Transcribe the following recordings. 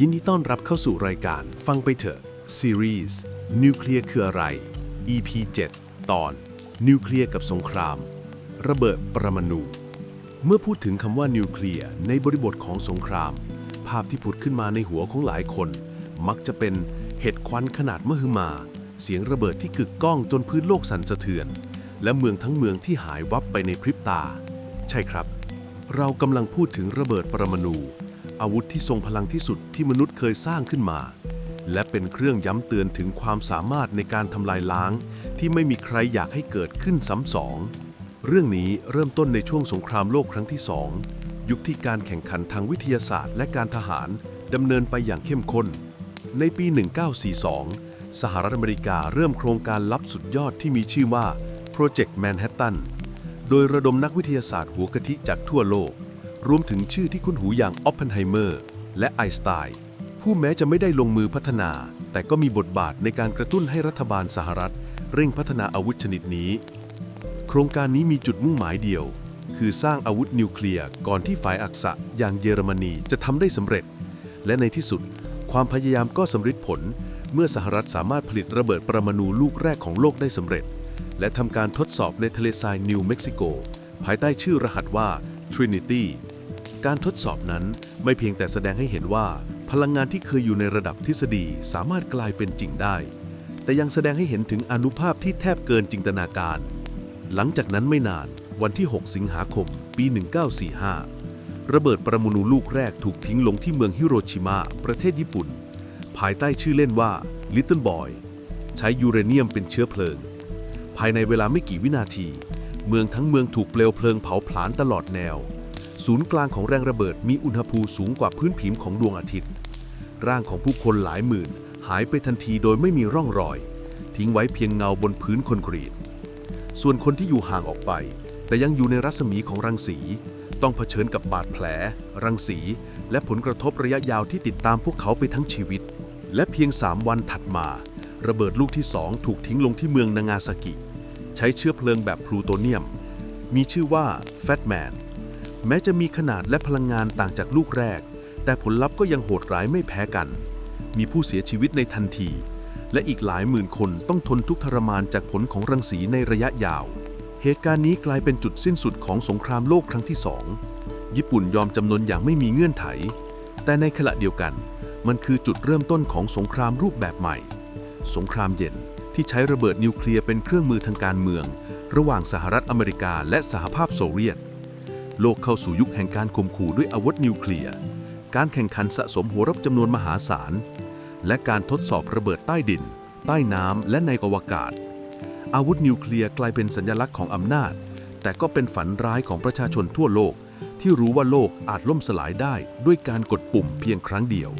ยินดีต้อนรับเข้าสู่รายการฟังไปเถอะซีรีส์นิวเคลียร์คืออะไร EP 7 ตอน นิวเคลียร์กับสงคราม ระเบิดปรมาณูเมื่อพูดถึงคำว่านิวเคลียร์ในบริบทของสงคราม ภาพที่ผุดขึ้นมาในหัวของหลายคน มักจะเป็นเห็ดควันขนาดมหึมา เสียงระเบิดที่กึกก้องจนพื้นโลกสั่นสะเทือน และเมืองทั้งเมืองที่หายวับไปในพริบตา ใช่ครับ เรากำลังพูดถึงระเบิดปรมาณู อาวุธที่ทรงพลังที่สุดที่มนุษย์เคยสร้างขึ้นมา และเป็นเครื่องย้ำเตือนถึงความสามารถในการทำลายล้าง ที่ไม่มีใครอยากให้เกิดขึ้นซ้ำสอง เรื่องนี้เริ่มต้นในช่วงสงครามโลกครั้งที่สองยุคที่การแข่งขันทางวิทยาศาสตร์ และการทหารดำเนินไปอย่างเข้มข้น ในปี 1942 สหรัฐอเมริกาเริ่มโครงการลับสุดยอดที่มีชื่อว่า Project Manhattan โดยระดมนักวิทยาศาสตร์หัวกะทิจากทั่วโลก รวมถึงชื่อที่คุ้นหูอย่างออปเพนไฮเมอร์และไอสไตน์ผู้แม้จะไม่ได้ลงมือพัฒนา แต่ก็มีบทบาทในการกระตุ้นให้รัฐบาลสหรัฐ เร่งพัฒนาอาวุธชนิดนี้ โครงการนี้มีจุดมุ่งหมายเดียว คือสร้างอาวุธนิวเคลียร์ก่อนที่ฝ่ายอักษะอย่างเยอรมนีจะทำได้สำเร็จ และในที่สุด ความพยายามก็สำเร็จผล เมื่อสหรัฐสามารถผลิตระเบิดปรมาณูลูกแรกของโลกได้สำเร็จ และทำการทดสอบในทะเลทรายนิวเม็กซิโกภายใต้ชื่อรหัสว่า Trinity การทดสอบนั้นไม่เพียงแต่แสดงให้เห็นว่า พลังงานที่เคยอยู่ในระดับทฤษฎีสามารถกลายเป็นจริงได้ แต่ยังแสดงให้เห็นถึงอนุภาพที่แทบเกินจินตนาการ หลังจากนั้นไม่นานวันที่ 6 สิงหาคม ปี 1945 ระเบิดปรมาณูลูกแรกถูกทิ้งลงที่เมืองฮิโรชิมา ประเทศญี่ปุ่น ภายใต้ชื่อเล่นว่า Little Boy ใช้ยูเรเนียมเป็นเชื้อเพลิง ภายในเวลาไม่กี่วินาที เมืองทั้งเมืองถูกเปลวเพลิงเผาผลาญตลอดแนว ศูนย์กลางของแรงระเบิดมีอุณหภูมิสูงกว่าพื้นผิวของดวงอาทิตย์ ร่างของผู้คนหลายหมื่น หายไปทันทีโดยไม่มีร่องรอย ทิ้งไว้เพียงเงาบนพื้นคอนกรีต ส่วนคนที่อยู่ห่างออกไป แต่ยังอยู่ในรัศมีของรังสี ต้องเผชิญกับบาดแผล รังสี และผลกระทบระยะยาวที่ติดตามพวกเขาไปทั้งชีวิต และเพียง 3 วันถัดมา ระเบิดลูกที่สองถูกทิ้งลงที่เมืองนางาซากิ ใช้เชื้อเพลิงแบบพลูโตเนียม มีชื่อว่าแฟตแมน แม้จะมีขนาดและพลังงานต่างจากลูกแรก แต่ผลลัพธ์ก็ยังโหดร้ายไม่แพ้กัน มีผู้เสียชีวิตในทันที และอีกหลายหมื่นคนต้องทนทุกข์ทรมานจากผลของรังสีในระยะยาว เหตุการณ์นี้กลายเป็นจุดสิ้นสุดของสงครามโลกครั้งที่สองญี่ปุ่นยอมจำนนอย่างไม่มีเงื่อนไข แต่ในขณะเดียวกัน มันคือจุดเริ่มต้นของสงครามรูปแบบใหม่ สงครามเย็นที่ใช้ระเบิดนิวเคลียร์เป็นเครื่องมือทางการเมือง ระหว่างสหรัฐอเมริกาและสหภาพโซเวียต โลกเข้าสู่ยุคแห่งการข่มขู่ด้วยอาวุธนิวเคลียร์ การแข่งขันสะสมหัวรบจำนวนมหาศาล และการทดสอบระเบิดใต้ดิน ใต้น้ำและในอวกาศ อาวุธนิวเคลียร์กลายเป็นสัญลักษณ์ของอำนาจ แต่ก็เป็นฝันร้ายของประชาชนทั่วโลก ที่รู้ว่าโลกอาจล่มสลายได้ด้วยการกดปุ่มเพียงครั้งเดียว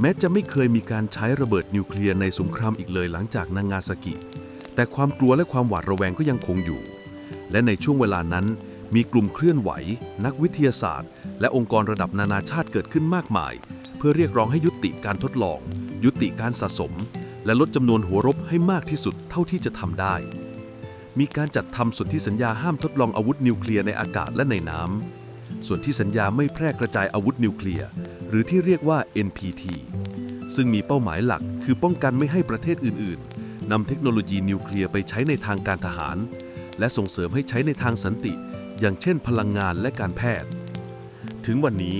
แม้จะไม่เคยมีการใช้ระเบิดนิวเคลียร์ในสงครามอีกเลยหลังจากนางาซากิ แต่ความกลัวและความหวาดระแวงก็ยังคงอยู่ และในช่วงเวลานั้น มีกลุ่มเคลื่อนไหว นักวิทยาศาสตร์ และองค์กรระดับนานาชาติเกิดขึ้นมากมาย เพื่อเรียกร้องให้ยุติการทดลอง ยุติการสะสม และลดจำนวนหัวรบให้มากที่สุดเท่าที่จะทำได้ มีการจัดทำสนธิสัญญาห้ามทดลองอาวุธนิวเคลียร์ในอากาศและในน้ำส่วนที่สัญญาไม่แพร่กระจายอาวุธนิวเคลียร์หรือที่เรียกว่า NPT ซึ่งมีเป้าหมายหลักคือป้องกันไม่ให้ประเทศอื่น ๆนำเทคโนโลยีนิวเคลียร์ไปใช้ในทางการทหาร และส่งเสริมให้ใช้ในทางสันติ อย่างเช่นพลังงานและการแพทย์ ถึงวันนี้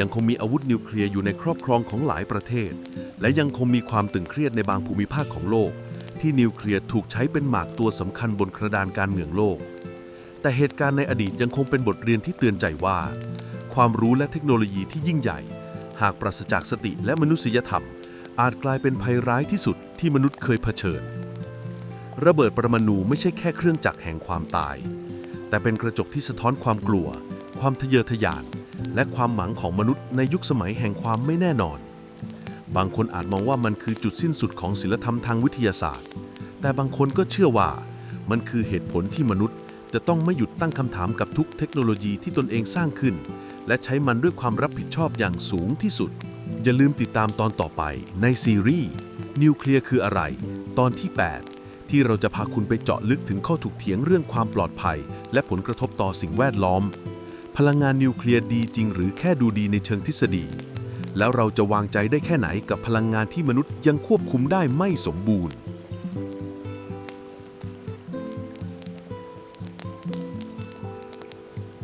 ยังคงมีอาวุธนิวเคลียร์อยู่ในครอบครองของหลายประเทศ และยังคงมีความตึงเครียดในบางภูมิภาคของโลก ที่นิวเคลียร์ถูกใช้เป็นหมากตัวสำคัญบนกระดานการเมืองโลก แต่เหตุการณ์ในอดีตยังคงเป็นบทเรียนที่เตือนใจว่า ความรู้และเทคโนโลยีที่ยิ่งใหญ่ หากปราศจากสติและมนุษยธรรม อาจกลายเป็นภัยร้ายที่สุดที่มนุษย์เคยเผชิญ ระเบิดปรมาณูไม่ใช่แค่เครื่องจักรแห่งความตาย แต่เป็นกระจกที่สะท้อนความกลัว ความทะเยอทะยาน และความหมังของมนุษย์ในยุคสมัยแห่งความไม่แน่นอน บางคนอาจมองว่ามันคือจุดสิ้นสุดของศิลธรรมทางวิทยาศาสตร์ แต่บางคนก็เชื่อว่า มันคือเหตุผลที่มนุษย์ จะต้องไม่หยุดตั้งคำถามกับทุกเทคโนโลยีที่ตนเองสร้างขึ้น และใช้มันด้วยความรับผิดชอบอย่างสูงที่สุด อย่าลืมติดตามตอนต่อไปในซีรีส์นิวเคลียร์คืออะไร ตอนที่ 8 ที่เราจะพาคุณไปเจาะลึกถึงข้อถกเถียงเรื่องความปลอดภัย และผลกระทบต่อสิ่งแวดล้อม พลังงานนิวเคลียร์ดีจริงหรือแค่ดูดีในเชิงทฤษฎี แล้วเราจะวางใจได้แค่ไหนกับพลังงานที่มนุษย์ยังควบคุมได้ไม่สมบูรณ์